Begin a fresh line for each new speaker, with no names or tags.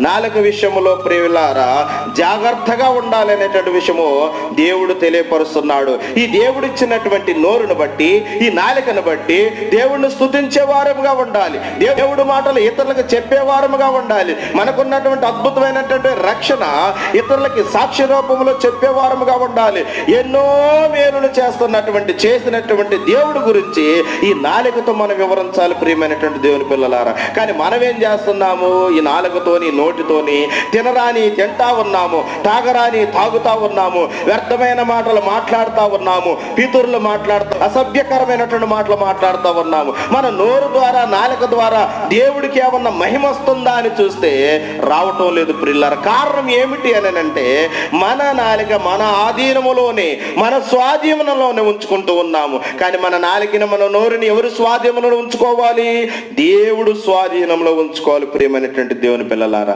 నాలుక విషయములో ప్రియులారా జాగ్రత్తగా ఉండాలి అనేటువంటి విషయము దేవుడు తెలియపరుస్తున్నాడు. ఈ దేవుడు ఇచ్చినటువంటి నోరును బట్టి ఈ నాలుకను బట్టి దేవుడిని స్థుతించే వారముగా ఉండాలి. దేవుడు మాటలు ఇతరులకు చెప్పే వారముగా ఉండాలి. మనకున్నటువంటి అద్భుతమైనటువంటి రక్షణ ఇతరులకి సాక్షి రూపంలో చెప్పే వారముగా ఉండాలి. ఎన్నో మేలులు చేస్తున్నటువంటి చేసినటువంటి దేవుడు గురించి ఈ నాలికతో మనం వివరించాలి ప్రియమైనటువంటి దేవుని పిల్లలారా. కానీ మనం ఏం చేస్తున్నాము? ఈ నాలుకతోని నోటితోని తినరాని తింటా ఉన్నాము తాగరాని తాగుతా ఉన్నాము వ్యర్థమైన మాటలు మాట్లాడుతూ ఉన్నాము పితురులు మాట్లాడుతూ అసభ్యకరమైనటువంటి మాటలు మాట్లాడుతూ ఉన్నాము. మన నోరు ద్వారా నాలుక ద్వారా దేవుడికి ఏమన్నా మహిమ వస్తుందా అని చూస్తే రావటం లేదు ప్రిల్లర్. కారణం ఏమిటి అని అంటే మన నాలిక మన ఆధీనములోనే మన స్వాధీనంలోనే ఉంచుకుంటూ ఉన్నాము. కానీ మన నాలికని మన నోరుని ఎవరు స్వాధీనంలో ఉంచుకోవాలి? దేవుడు స్వాధీనంలో ఉంచుకోవాలి ప్రియమైనటువంటి దేవుని పిల్లలారా.